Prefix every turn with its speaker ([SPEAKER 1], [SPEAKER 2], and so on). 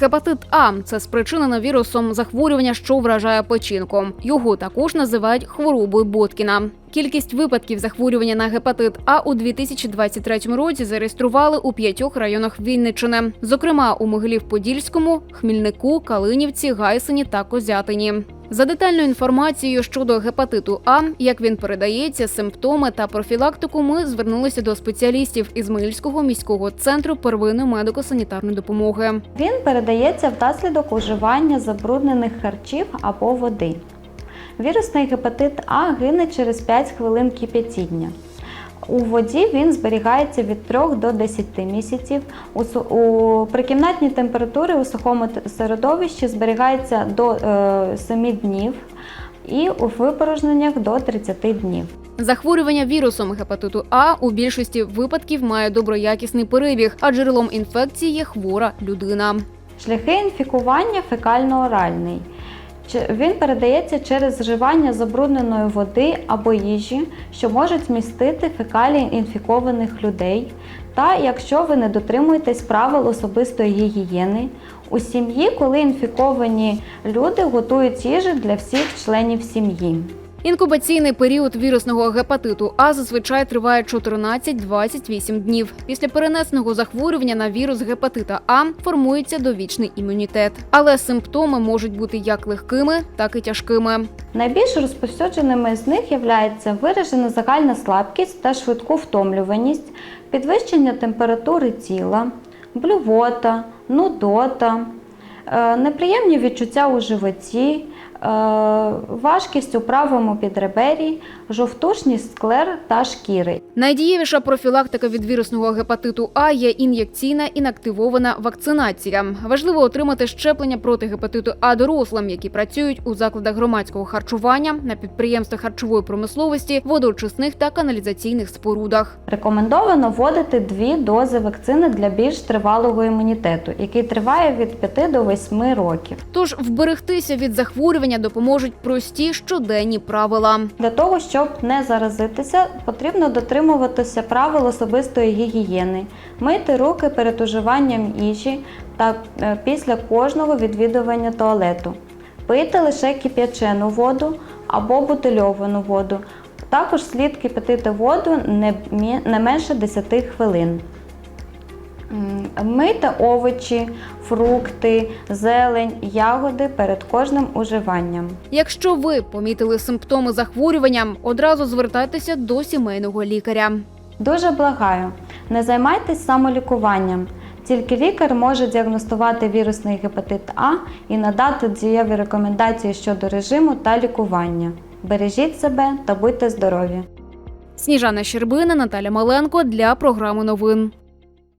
[SPEAKER 1] Гепатит А це спричинено вірусом захворювання, що вражає печінку. Його також називають хворобою Боткіна. Кількість випадків захворювання на гепатит А у 2023 році зареєстрували у п'ятьох районах Вінниччини, зокрема у Могилів-Подільському, Хмільнику, Калинівці, Гайсині та Козятині. За детальною інформацією щодо гепатиту А, як він передається, симптоми та профілактику, ми звернулися до спеціалістів Ізмаїльського міського центру первинної медико-санітарної допомоги.
[SPEAKER 2] Він передається внаслідок уживання забруднених харчів або води. Вірусний гепатит А гине через 5 хвилин кип'ятіння. У воді він зберігається від 3 до 10 місяців. У, у прикімнатній температурі у сухому середовищі зберігається до е, 7 днів і у випорожненнях до 30 днів.
[SPEAKER 1] Захворювання вірусом гепатиту А у більшості випадків має доброякісний перебіг, а джерелом інфекції є хвора людина.
[SPEAKER 2] Шляхи інфікування фекально-оральний. Він передається через вживання забрудненої води або їжі, що можуть змістити фекалії інфікованих людей, та якщо ви не дотримуєтесь правил особистої гігієни у сім'ї, коли інфіковані люди готують їжу для всіх членів сім'ї.
[SPEAKER 1] Інкубаційний період вірусного гепатиту А зазвичай триває 14-28 днів. Після перенесеного захворювання на вірус гепатита А формується довічний імунітет. Але симптоми можуть бути як легкими, так і тяжкими.
[SPEAKER 2] Найбільш розповсюдженими з них являється виражена загальна слабкість та швидку втомлюваність, підвищення температури тіла, блювота, нудота, неприємні відчуття у животі, е, важкість у правому підребері, жовтушність склер та шкіри.
[SPEAKER 1] Найдієвіша профілактика від вірусного гепатиту А є ін'єкційна інактивована вакцинація. Важливо отримати щеплення проти гепатиту А дорослим, які працюють у закладах громадського харчування, на підприємствах харчової промисловості, водоочисних та каналізаційних спорудах.
[SPEAKER 2] Рекомендовано вводити дві дози вакцини для більш тривалого імунітету, який триває від 5 до 8 років.
[SPEAKER 1] Тож вберегтися від захворювання допоможуть прості щоденні правила.
[SPEAKER 2] Для того, щоб не заразитися, потрібно дотримуватися правил особистої гігієни, мити руки перед уживанням їжі та е, після кожного відвідування туалету, пити лише кип'ячену воду або бутильовану воду. Також слід кипятити воду не менше 10 хвилин. М, Мийте овочі, фрукти, зелень, ягоди перед кожним уживанням.
[SPEAKER 1] Якщо ви помітили симптоми захворювання, одразу звертайтеся до сімейного лікаря.
[SPEAKER 2] Дуже благаю, не займайтесь самолікуванням. Тільки лікар може діагностувати вірусний гепатит А і надати дієві рекомендації щодо режиму та лікування. Бережіть себе та будьте здорові!
[SPEAKER 1] Сніжана Щербина, Наталя Маленко для програми новин.